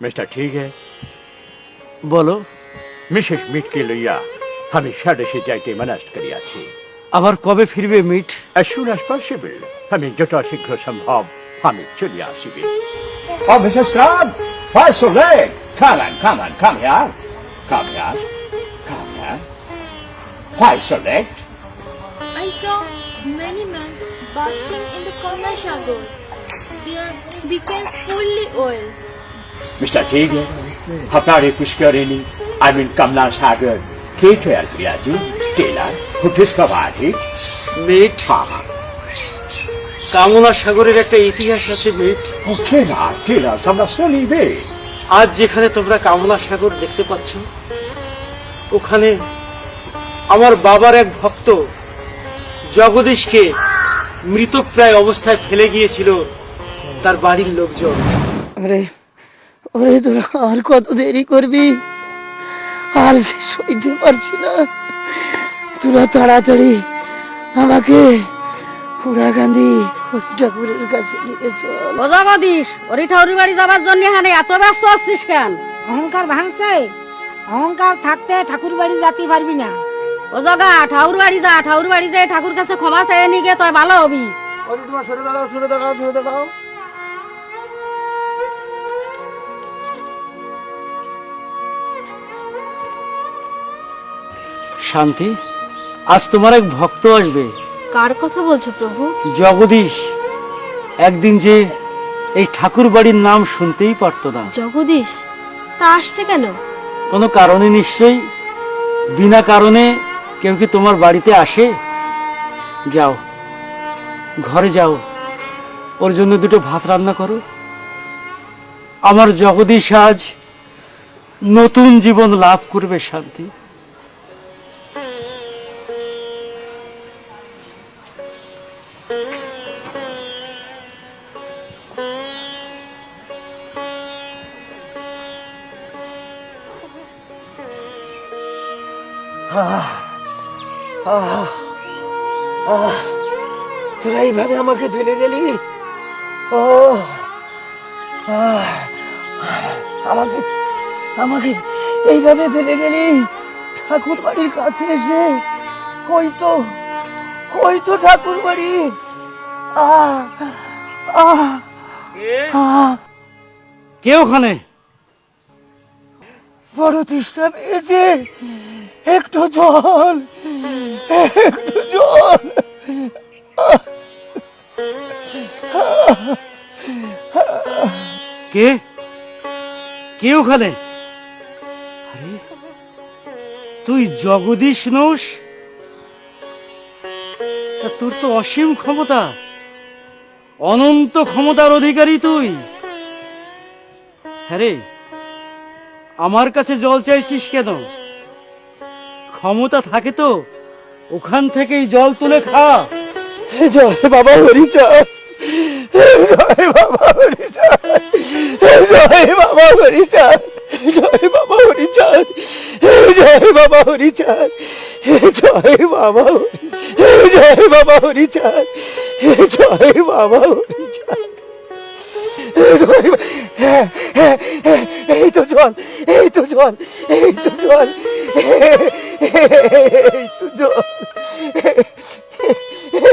Mister ঠিক है বলো মিসেস মিটকে লইয়া আমি স্বদেশে যাইতে মানাস্ট করিয়াছি আবার কবে ফিরবে মিট soon as possible আমি যত শীঘ্র সম্ভব আমি চলে আসিবে Oh, Mrs. Strong, why so late? Come on, come on, come here. Come here. Come here. Why so late? I saw many men bathing in the Kamla Sagar. They became fully old. Mr. Xavier, Hapnari Pushkarini, I mean Kamla Sagar, K12 আর tailor who discovered it, made farmer. কামনা সাগরের একটা ইতিহাস আছে meet teller teller আমরা শুনি বে আজ যেখানে তোমরা কামনা সাগর দেখতে পাচ্ছ ওখানে আমার বাবার এক ভক্ত জগদীশকে মৃতপ্রায় অবস্থায় ফেলে গিয়েছিল তার বাড়ির লোকজন আরে ওরে তোরা আর কত দেরি করবি? আর যে সইতে পারছি না। তোরা তাড়াতাড়ি আমাকে ঠাকুরের কাছে নিয়ে চল। ও জগদীশ ওরি ঠাউরি বাড়ি যাবার জন্য এখানে এত ব্যস্ত আছিস কেন? অহংকার ভাঙছে। অহংকার থাকতে ঠাকুর বাড়ি যেতে পারবি না। ও জগা ঠাউর বাড়ি যা ঠাউর বাড়ি যাই ঠাকুর কাছে ক্ষমা চাই নিয়ে গিয়ে তুই ভালো হবি। তোমার সরে দাঁড়াও সরে দাঁড়াও সরে দাঁড়াও। শান্তি। আজ তোমার এক ভক্ত আসবে। কার কথা বলছো প্রভু? জগদীশ। একদিন যে এই ঠাকুর বাড়ির নাম শুনতেই পারতো না। জগদীশ তা আসছে কেন? কোনো কারণে নিশ্চয়ই? বিনা কারণে কেউ কি তোমার বাড়িতে আসে? যাও ঘরে যাও। ওর জন্য দুটো ভাত রান্না করো। আমার জগদীশ আজ নতুন জীবন লাভ করবে শান্তি। তোরা এইভাবে আমাকে ফেলে গেলি? ও আমাকে আমাকে এইভাবে ফেলে গেলি? ঠাকুর বাড়ির কাছে এসে কই তো কই তো ঠাকুর বাড়ি কে ওখানে? বড় তৃষ্ণা পেয়েছে। একটু জল একটু জল। কে? কে ওখানে? তুই জগদীশ নৌস? তোর তো অসীম ক্ষমতা। অনন্ত ক্ষমতার অধিকারী তুই। হ্যাঁ রে আমার কাছে জল চাইছিস কেন? ক্ষমতা থাকে তো, ওখান থেকেই জল তুলে খা। জয় বাবা হরি জয় জয় বাবা হরি জয় বাবা হরি জয় জয় বাবা হরি জয় বাবা হরি জয় জয় বাবা জয় বাবা হরি জয় জয় বাবা হরি এই তো জল, এই তো জল, এই তো জল এই তো জল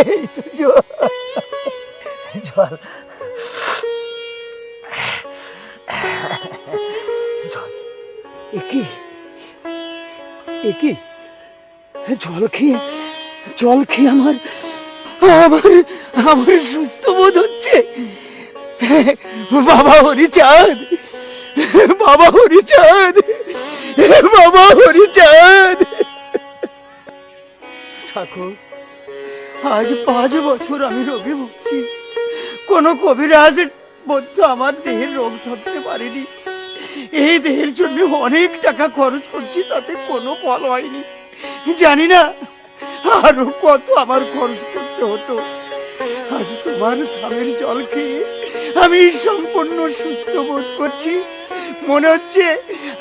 এই তো জল জল একি একি জল খেয়ে জল খেয়ে আমার আমার আমার সুস্থ বোধ হচ্ছে বাবা হরিচাঁদ বাবা হরিচাঁদ বাবা হরিচাঁদ ঠাকুর, আজ পাঁচ বছর আমি রোগে ভুগছি। কোনো কবিরাজ বদ্ধ আমার দেহের রোগ ধরতে পারেনি। এই দেহের জন্য অনেক টাকা খরচ করছি, তাতে কোনো ফল হয়নি। জানি না আরও কত আমার খরচ করতে হতো। আজ তোমার ধামের জল খেয়ে আমি সম্পূর্ণ সুস্থ বোধ করছি। মনে হচ্ছে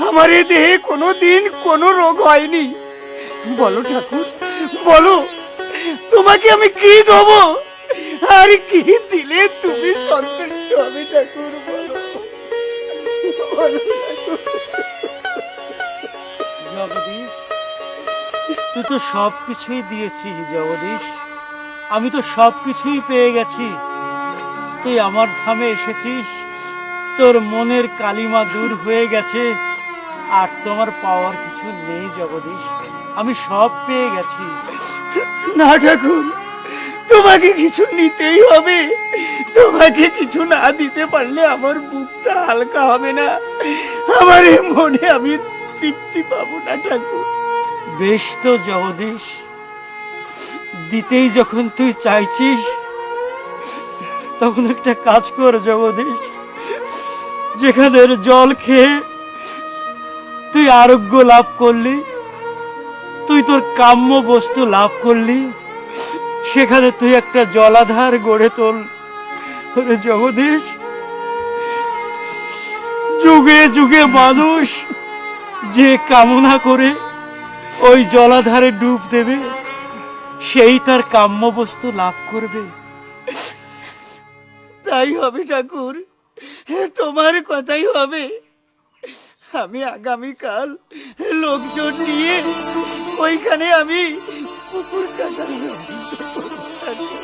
আমার এ দেহে কোনো দিন কোনো রোগ হয়নি। বলো ঠাকুর বলো, তোমাকে আমি কি দেবো? আর কি দিলে তুমি সন্তুষ্ট হবে ঠাকুর তুই তো সব কিছুই দিয়েছিস জগদীশ। আমি তো সব কিছুই পেয়ে গেছি। তুই আমার ধামে এসেছিস, তোর মনের কালিমা দূর হয়ে গেছে, আর তোমার পাওয়ার কিছু নেই জগদীশ। আমি সব পেয়ে গেছি। না ঠাকুর তোমাকে কিছু নিতেই হবে। তোমাকে কিছু না দিতে পারলে আমার বুকটা হালকা হবে না। আমার এই মনে আমি তৃপ্তি পাবো না ঠাকুর। বেশ তো জগদীশ দিতেই যখন তুই চাইছিস তখন একটা কাজ কর জগদীশ। যেখানের জল খেয়ে তুই আরোগ্য লাভ করলি তুই তোর কাম্য বস্তু লাভ করলি, সেখানে তুই একটা জলাধার গড়ে তোল। জগদীশ, যুগে যুগে মানুষ যে কামনা করে ওই জলাধারে ডুব দেবে, সেই তার কাম্য বস্তু লাভ করবে। তাই হবে ঠাকুর, তোমার কথাই হবে। আমি আগামীকাল লোকজন নিয়ে ওইখানে আমি পুকুর কাটার ব্যবস্থা।